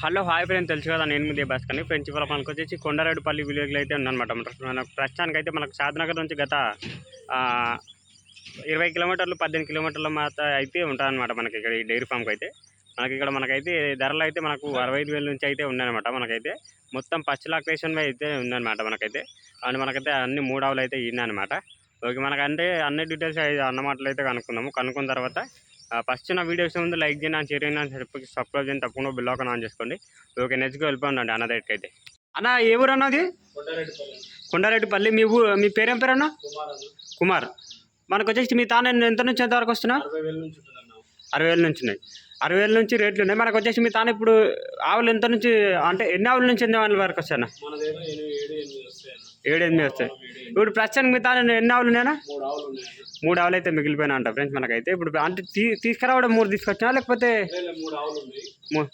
Hello hi friend తెలుసు కదా నేను ముందే బస్ కానీ. ఫ్రెండ్స్ ఇవాళ మనకు వచ్చేసి కొండారెడ్డిపల్లి విలేజ్లో అయితే ఉందన్నమాట. మన ప్రస్తుతానికి అయితే మనకు సాధనగర్ నుంచి గత ఇరవై కిలోమీటర్లు పద్దెనిమిది కిలోమీటర్ల మాత అయితే ఉంటుందన్నమాట మనకి ఇక్కడ ఈ డైరీ ఫామ్కి అయితే. మనకి ఇక్కడ మనకైతే ధరలు అయితే మనకు అరవై ఐదు వేల నుంచి అయితే ఉన్నాయన్నమాట మనకైతే. మొత్తం పచ్చి లాక్టేషన్ అయితే ఉందన్నమాట మనకైతే. అండ్ మనకైతే అన్ని మూడు ఆవులు అయితే ఉన్నాయన్నమాట ఓకే మనకంటే అన్ని డీటెయిల్స్ అన్నమాటలు అయితే కనుక్కుందాము. కనుక్కున్న తర్వాత ఫస్ట్ నా వీడియోస్ ముందు లైక్ చేయండి షేర్ చేయండి చెప్పి సబ్స్క్రైబ్ చేయండి తప్పకుండా బిల్ ఆన్ ఆన్ చేసుకోండి. ఓకే నెక్స్ట్ వెళ్ళిపోండి అన్న దగ్గరికి అయితే. అన్న ఏ ఊరు అన్నది కొండారెడ్డిపల్లి. మీ ఊరు మీ పేరేం పేరు అన్న? కుమార్. మనకు వచ్చేసి మీ తాను ఎంత నుంచి ఎంత వరకు వస్తున్నా అరవై వేల నుంచి అరవై వేల నుంచి ఉన్నాయి. అరవై వేల నుంచి రేట్లు ఉన్నాయి. మనకు వచ్చేసి మీ తాను ఇప్పుడు ఆవులు ఎంత నుంచి అంటే ఎన్ని ఆవుల నుంచి ఎన్ని ఆవుల వరకు వస్తాయన్న మన దగ్గర ఎనిమిది ఏడు ఎనిమిది వస్తాయన్న ఏడు ఎనిమిది వస్తాయి. ఇప్పుడు ప్రస్తుతానికి మీ తాను ఎన్ని ఆవులు ఉన్నాయన్నా? మూడు ఆవులు అయితే మిగిలిపోయినా అంట ఫ్రెండ్స్ మనకైతే. ఇప్పుడు అంటే తీ తీసుకురావడం మూడు తీసుకొచ్చినా లేకపోతే ఉన్నాయి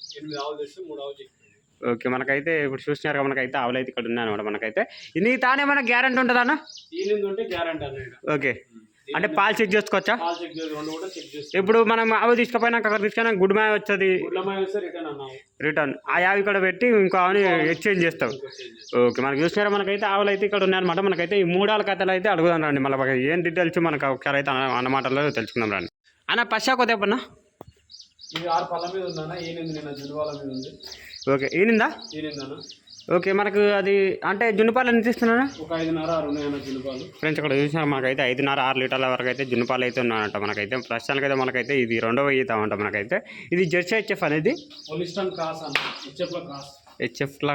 ఓకే మనకైతే ఇప్పుడు చూసినారు మనకైతే ఆవులు అయితే ఇక్కడ ఉన్నాయి అనమాట మనకైతే. ఇది తానే మనకు గ్యారంటీ ఉంటుందా. ఓకే. అంటే పాలు చెక్ చేసుకోవచ్చా? ఇప్పుడు మనం ఆవు తీసుకుపోయినాక అక్కడ తీసుకున్నా గుడ్ గుడ్లమాయ వస్తే రిటర్న్ ఆ యావి ఇక్కడ పెట్టి ఇంకో ఆవుని ఎక్స్చేంజ్ చేస్తాం ఓకే మనకి చూసినారా? మనకైతే ఆవులు అయితే ఇక్కడ ఉన్నాయన్నమాట. మనకైతే ఈ మూడాల కథలు అయితే అడుగుదాం రండి. మళ్ళీ ఏం డీటెయిల్స్ మనకు ఒకసారి అయితే అన్న అన్నమాటలో తెలుసుకుందాం రండి. అన్న పశ్చా కొద్ది ఆరు పళ్ళ మీద ఉందన్న. ఈనింది నిన్న జునువాల మీద ఉంది. ఓకే అన్న ఓకే మనకు అది అంటే జున్నుపాలు ఎంత ఇస్తున్నానా ఒక ఐదున్నర ఆరు జునుపాలు ఫ్రెండ్స్ ఇక్కడ చూసినా మనకైతే ఐదున్నర ఆరు లీటర్ల వరకు అయితే జున్నుపాలు అయితే ఉన్నాయంట మనకైతే. ప్రస్తుతానికి అయితే మనకైతే ఇది రెండవ ఈత అంట మనకైతే. ఇది జెర్సీ హెచ్ఎఫ్ అనేది అన్న హెచ్ఎఫ్ల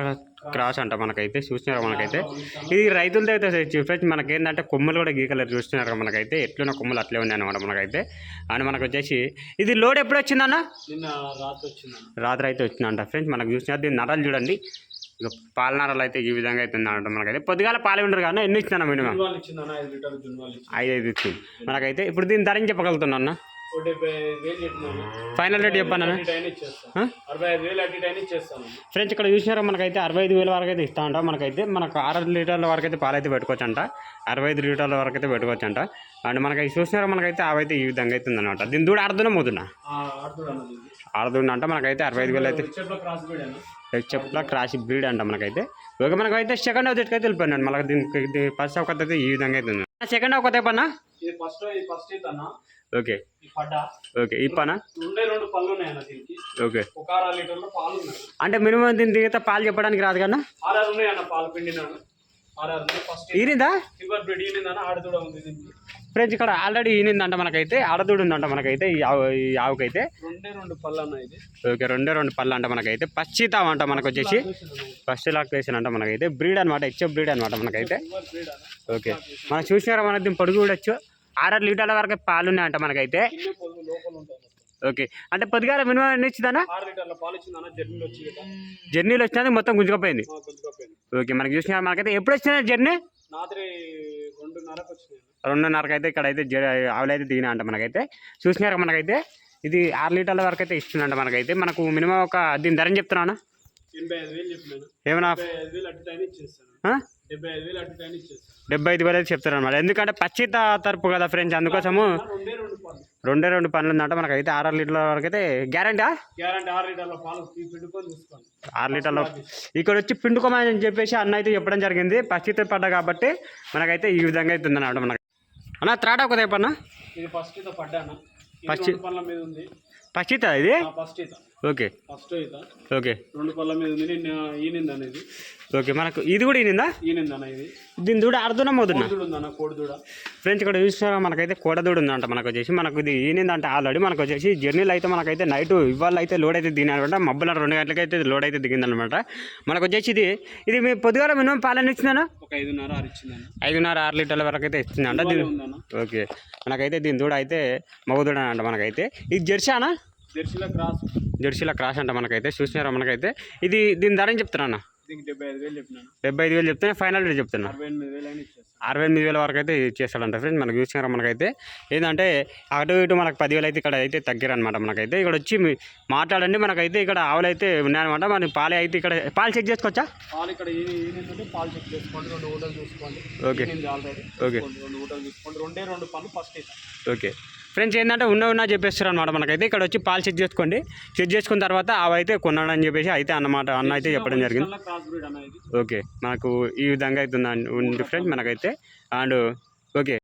క్రాస్ అంట మనకైతే చూసినారా మనకైతే? ఇది రైతులతో అయితే ఫ్రెండ్స్ మనకేంటంటే కొమ్ములు కూడా గీకలేరు చూస్తున్నారు మనకైతే? ఎట్లున్న కొమ్ములు అట్లే ఉన్నాయి అనమాట మనకైతే. అండ్ మనకు వచ్చేసి ఇది లోడ్ ఎప్పుడు వచ్చిందన్న. రాత్రి అయితే వచ్చిందంట. ఫ్రెండ్స్ మనకు చూసినారు దీని నరాలు చూడండి. ఇక పాల నరాలు అయితే ఈ విధంగా అయితే ఉందంట మనకైతే. పొద్దుగాల పాలు ఉండరు కానీ ఎన్ని ఇచ్చినా మినిమం? ఐదు ఐదు ఇచ్చింది. మనకైతే ఇప్పుడు దీని ధర చెప్పగలుగుతున్నా అన్న? ఫైనల్ రేట్ చెప్పాను ఫ్రెండ్స్ ఇక్కడ చూసినారా? మనకైతే అరవై ఐదు వేల వరకు అయితే ఇస్తా అంట. మనకైతే మనకు ఆరు లీటర్ల వరకు అయితే పాలు అయితే పెట్టుకోవచ్చు అంట అరవై ఐదు లీటర్ల వరకు అయితే పెట్టుకోవచ్చు అంట అండ్ మనకి చూసినారా? మనకైతే అవైతే ఈ విధంగా అయితే ఉందన్నమాట. దీని దూడ ఆడుతున్నా పోతున్నా ఆడుతున్నా అంటే మనకైతే అరవై ఐదు వేలు అయితే హెచ్ఎఫ్లా క్రాష్ బ్రీడ్ అంట మనకైతే. ఓకే మనకైతే సెకండ్ అవత్ అయితే వెళ్ళిపోయినాడు మనకి దీనికి ఫస్ట్ అయితే ఈ విధంగా అయితే ఉంది. సెకండ్ ఇది ఫస్ట్ అయితే అన్న. ఓకే. ఈ పడ్డ. Okay okay. ఒక అంటే మినిమం దీని దిగితే పాలు చెప్పడానికి రాదు కన్నా ఆర్ఆర్ ఫ్రెండ్స్ ఇక్కడ ఆల్రెడీ ఈనిందంట మనకైతే ఆడదూడు ఉందంట మనకైతే ఈ ఆవు ఈ ఆవుకైతే. రెండే రెండు పళ్ళు ఇది. ఓకే రెండే రెండు పళ్ళు అంట మనకైతే పచ్చితాం అంట మనకు వచ్చేసి ఫస్ట్ లాక్టేషన్ అంట మనకైతే. బ్రీడ్ అనమాట హెచ్ఎఫ్ బ్రీడ్ అనమాట మనకైతే. ఓకే. మనం చూసినారా మన దీని పొడుగు చూడొచ్చు. ఆరు లీటర్ల వరకు పాలు ఉన్నాయంట మనకైతే ఓకే. అంటే పొద్దుగాల మినిమం ఎన్ని ఇచ్చిందన్న జర్నీలో వచ్చి కదా. జర్నీలో వచ్చినది మొత్తం గుంజుకపోయింది. ఓకే మనకి చూసినా మనకైతే? ఎప్పుడు వచ్చిన జర్నీ? రాత్రి రెండున్నరకు వచ్చినాయి. రెండున్నరకు అయితే ఇక్కడైతే జ ఆవులు అయితే దిగినా అంట మనకైతే. చూసినారా మనకైతే? ఇది ఆరు లీటర్ల వరకు అయితే ఇస్తుందంట మనకైతే. మనకు మినిమం ఒక దీని ధరని చెప్తున్నా ఏమన్నా? డెబ్బై ఐదు వేలు అయితే చెప్తారు అనమాట ఎందుకంటే పచ్చిత తరపు కదా ఫ్రెండ్స్ అందుకోసము రెండే రెండు పనులు ఉందంట మనకైతే. ఆరు లీటర్ల వరకు అయితే గ్యారంటీ లీటర్ల ఆరు లీటర్ల ఇక్కడ వచ్చి పిండుకోమని చెప్పేసి అన్న అయితే చెప్పడం జరిగింది. పచ్చిత పడ్డ కాబట్టి మనకైతే ఈ విధంగా అయితే ఉందన్నమాట మనకి అన్న త్రాట ఒక అన్న ఇది ఫస్ట్ పడ్డాను? ఫస్ట్- పళ్ళ మీద ఉంది. పచ్చిత ఇది? First okay. ఫస్ట్ ఈత. ఓకే. రెండు పళ్ళ మీద ఉంది. నిన్న ఈనింది అనేది. ఓకే మనకు ఇది కూడా ఈనిందా? ఈనింది అన్న ఇది. దీని దూడ అర్ధనం అవుతున్నా ఫ్రెండ్స్ ఇక్కడ చూసినారా మనకైతే కోడదూడు ఉందంట మనకు వచ్చేసి. మనకు ఇది ఈనిందంటే ఆల్రెడీ మనకు వచ్చేసి జర్నీలో అయితే మనకైతే నైట్ ఇవాళ అయితే లోడ్ అయితే దిగిన అనమాట మబ్బుల రెండు గంటలకి అయితే లోడ్ అయితే దిగిందనమాట. మనకు వచ్చేసి ఇది ఇది మీ పొద్దుగాల మినిమం పాలన ఇచ్చిందనా ఒక ఐదున్నర ఆరు ఇచ్చిందన్న. ఐదున్నర ఆరు లీటర్ల వరకు అయితే ఇచ్చిందంట దీని ఓకే. మనకైతే దీని దూడ అయితే మగదూడ అంట మనకైతే. ఇది జెర్సీనా జెర్సీలో క్రాస్. జెర్సీలో క్రాస్ అంట మనకైతే చూసినారా మనకైతే. ఇది దీని ధర ఏం చెప్తున్నా డెబ్బై ఐదు వేలు చెప్తున్నా. ఫైనల్ రేట్ చెప్తున్నా. అరవై ఎనిమిది వేలు వరకు అయితే చేస్తాడంట ఫ్రెండ్స్ మనకు చూసినారా మనకైతే. ఏంటంటే అటు ఇటు మనకు పదివేలు అయితే ఇక్కడ అయితే తగ్గారనమాట మనకైతే. ఇక్కడ వచ్చి మాట్లాడండి మనకైతే ఇక్కడ ఆవులు అయితే ఉన్నాయన్నమాట. మన పాలు అయితే ఇక్కడ పాలు చెక్ చేసుకోవచ్చా? పాలు ఇక్కడ ఈని ఈనిందంటే పాలు చెక్ చేసుకోండి రెండు ఊటలు చూసుకోండి. ఓకే. ఓకే. ఓకే. ఫ్రెండ్స్ ఏంటంటే ఉన్న ఉన్నా చెప్పేస్తారు అనమాట మనకైతే. ఇక్కడ వచ్చి పాలు చెక్ చేసుకోండి. చెక్ చేసుకున్న తర్వాత అవి అయితే కొన్నాడని చెప్పేసి అయితే అన్నమాట అన్న అయితే చెప్పడం జరిగింది. ఓకే. మనకు ఈ విధంగా అయితే ఉంది ఫ్రెండ్స్ మనకైతే. And okay.